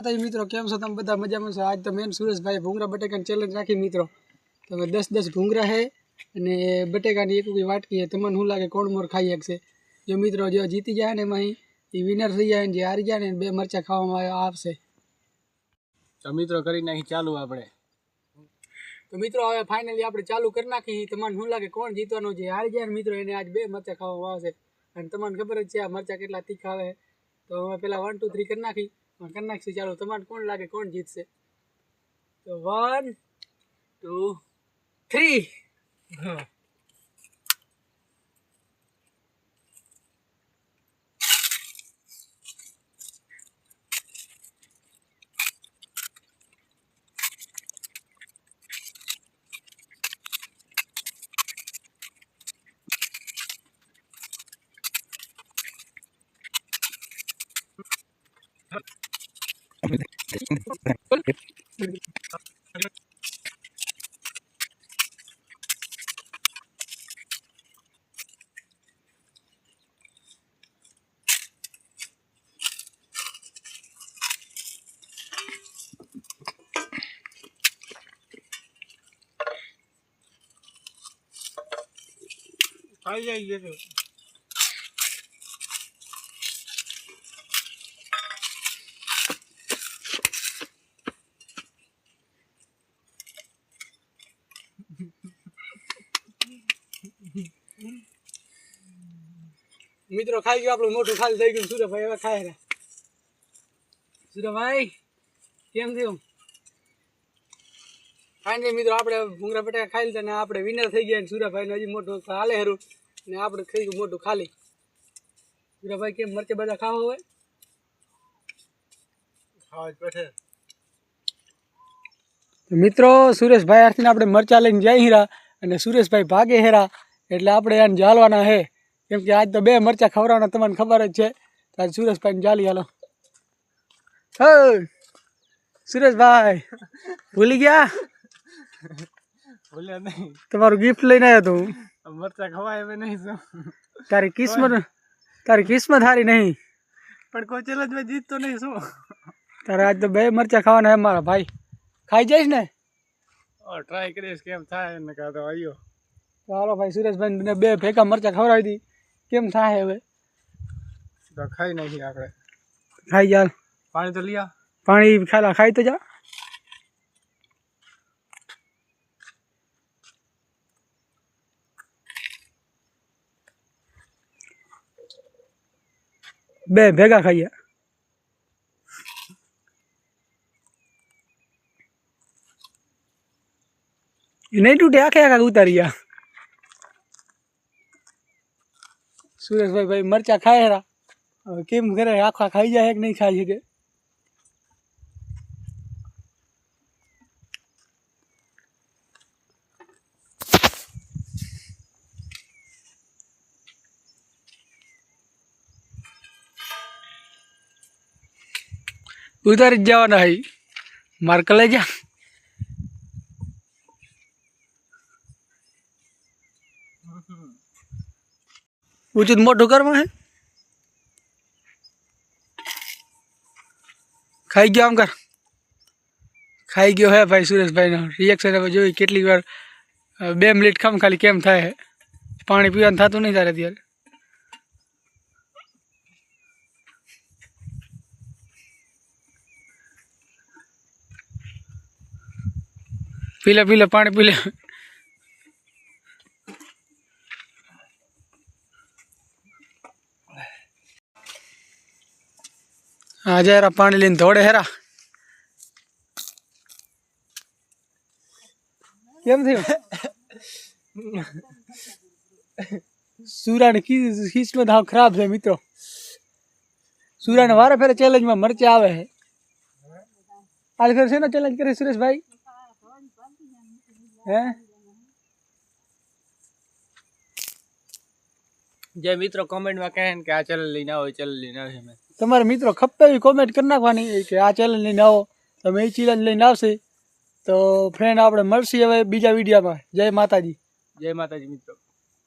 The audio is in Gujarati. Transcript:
માતાજી મિત્રો કેમ છો? તમે બધા મજામાં છો? આજ તો મેન સુરેશભાઈ ભૂંગરા બટેકાની ચેલેન્જ રાખી મિત્રો. તમે દસ દસ ભૂંગરા છે અને બટેકાની એક વાટકી છે તમને શું લાગે કોણ મોર ખાઈ શકશે? જો મિત્રો જો જીતી જાય ને એમાં એ વિનર થઈ જાય ને જે હારી જાય ને બે મરચાં ખાવામાં આવશે. તો મિત્રો કરી નાખી ચાલુ આપણે. તો મિત્રો હવે ફાઇનલી આપણે ચાલુ કરી નાખી. તમને શું લાગે કોણ જીતવાનું છે હારી જાય ને મિત્રો એને આજ બે મરચાં ખાવામાં આવશે. અને તમને ખબર જ છે આ મરચાં કેટલા તીખા આવે. તો અમે પેલા વન ટુ થ્રી કરી નાખી. કરી નાખીએ ચાલો તમારે કોણ લાગે કોણ જીતશે તો વન ટુ થ્રી ખાઈ Hayır, hayır. મિત્રો ખાઈ ગયું આપણું મોટું ખાલી થઈ ગયું સુરભાઈ હવે ખાય રહ્યા. સુરભાઈ કેમ થયું ફાઇનલી મિત્રો આપણે ભૂંગરા બટાકા ખાઈ લીધા ને આપણે વિનર થઈ ગયા ને હજી મોટું હાલે હેરું ને આપણે ખાઈ ગયું મોટું ખાલી. સુરભાઈ કેમ? મરચે બધા ખાવા હોય? ખાવા મિત્રો સુરેશભાઈ આરથી આપણે મરચા લઈને જઈ હીરા અને સુરેશભાઈ ભાગે હેરા. એટલે આપણે એને જાળવાના છે કેમ કે આજ તો બે મરચા ખવડાવવાના તમને ખબર જ છે. આજ સુરેશભાઈને જાલી હાલો. હે સુરેશભાઈ ભૂલી ગયા? ભૂલ્યા નહીં. તમારું ગિફ્ટ લઈને આવ્યો તો હું. મરચા ખવાય હવે નહીં તારી કિસ્મત તારી કિસ્મત હારી નહીં. પણ કોઈ જ મેં જીતતો નહીં શું? તારે આજ તો બે મરચા ખાવાના હે મારા ભાઈ. ખાઈ જઈશ ને? ટ્રાય કરીશ કેમ થાય ને કાં તો આવ્યો હાલો ભાઈ સુરેશભાઈ બે ભેગા મરચા ખવડાવી દી. કેમ થાય હવે? ખાઈ નહીં આપણે. ખાઈ જા પાણી તો લીયા. પાણી ખાલા ખાઈ તો જા. બે ભેગા ખાઈએ. નહીં તૂટે આખે આખા ઉતારી ગયા. સુરેશભાઈ ભાઈ મરચા ખાય હેરા હવે કેમ કરે આખા ખાઈ જાય કે નહીં ખાઈ શકે ઉતારી જ જવાના હઈ માર્ક લઈ જા ઉચિત મોટું કરવા હે ખાઈ ગયો આમ કર ખાઈ ગયો હે ભાઈ સુરેશભાઈનો રિએક્શન હવે જોઈ કેટલી વાર અ, બે મિનિટ ખામ ખાલી કેમ થાય હે પાણી પીવાનું થતું નહીં તારે અત્યારે પીલે પીલે પાણી પીલે હા જરા પાણી લઈને ધોડે હેરા કેમ થયું સુરાની કી- કિસ્મત હાવ ખરાબ છે મિત્રો સુરાને વારે ફેરે ચેલેન્જમાં મરચા આવે છે આ ફેર શેનો ચેલેન્જ કરે સુરેશભાઈ હે જે મિત્રો કોમેન્ટમાં કહે ને કે આ ચેનલ લઈને આવો ચેનલ લઈને આવે અમે તમારા મિત્રો ખપે એવી કોમેન્ટ કરી નાખવાની કે આ ચેલેન્જ લઈને આવો. તમે એ ચેલેન્જ લઈને આવશે તો ફ્રેન્ડ આપણે મળશે હવે બીજા વિડીયોમાં જય માતાજી. જય માતાજી મિત્રો.